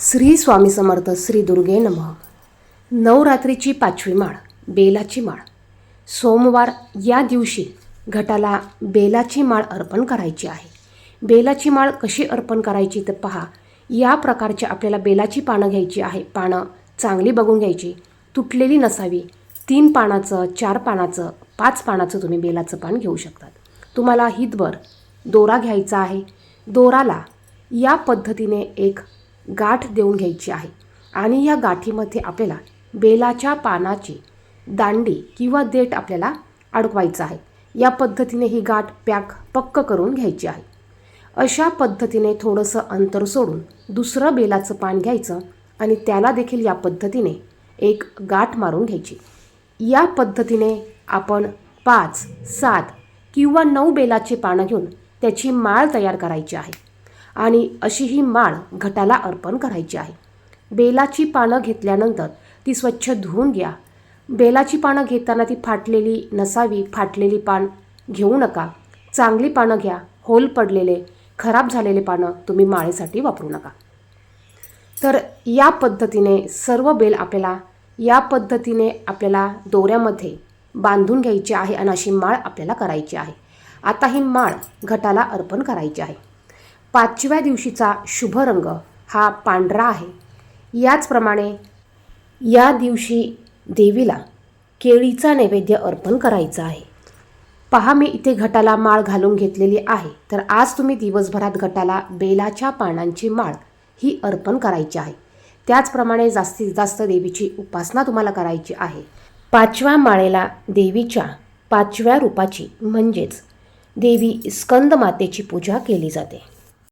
श्री स्वामी समर्थ श्री दुर्गे नमः. नवरात्रीची पाचवी माळ बेलाची माळ. सोमवार या दिवशी घटाला बेलाची माळ अर्पण करायची आहे. बेलाची माळ कशी अर्पण करायची तर पहा. या प्रकारची आपल्याला बेलाची पानं घ्यायची आहे. पानं चांगली बघून घ्यायची. तुटलेली नसावी. तीन पानाचं चार पानाचं पाच पानाचं तुम्ही बेलाचं पान घेऊ शकतात. तुम्हाला हितभर दोरा घ्यायचा आहे. दोराला या पद्धतीने एक गाठ देऊन घ्यायची आहे. आणि या गाठीमध्ये आपल्याला बेलाच्या पानाची दांडी किंवा देठ आपल्याला अडकवायचं आहे. या पद्धतीने ही गाठ पॅक पक्क करून घ्यायची आहे. अशा पद्धतीने थोडंसं अंतर सोडून दुसरं बेलाचं पान घ्यायचं आणि त्याला देखील या पद्धतीने एक गाठ मारून घ्यायची. या पद्धतीने आपण पाच सात किंवा नऊ बेलाची पानं घेऊन त्याची माळ तयार करायची आहे. आणि अशी ही माळ घटाला अर्पण करायची आहे. बेलाची पानं घेतल्यानंतर ती स्वच्छ धुवून घ्या. बेलाची पानं घेताना ती फाटलेली नसावी फाटलेली पान घेऊ नका. चांगली पानं घ्या. होल पडलेले खराब झालेले पानं तुम्ही माळेसाठी वापरू नका. तर या पद्धतीने सर्व बेल आपल्याला या पद्धतीने आपल्याला दोऱ्यामध्ये बांधून घ्यायची आहे आणि अशी माळ आपल्याला करायची आहे. आता ही माळ घटाला अर्पण करायची आहे. पाचव्या दिवशीचा शुभ रंग हा पांढरा आहे. याचप्रमाणे या दिवशी देवीला केळीचा नैवेद्य अर्पण करायचा आहे. पहा मी इथे घटाला माळ घालून घेतलेली आहे. तर आज तुम्ही दिवसभरात घटाला बेलाच्या पानांची माळ ही अर्पण करायची आहे. त्याचप्रमाणे जास्तीत जास्त देवीची उपासना तुम्हाला करायची आहे. पाचव्या माळेला देवीच्या पाचव्या रूपाची म्हणजेच देवी स्कंद मातेची पूजा केली जाते.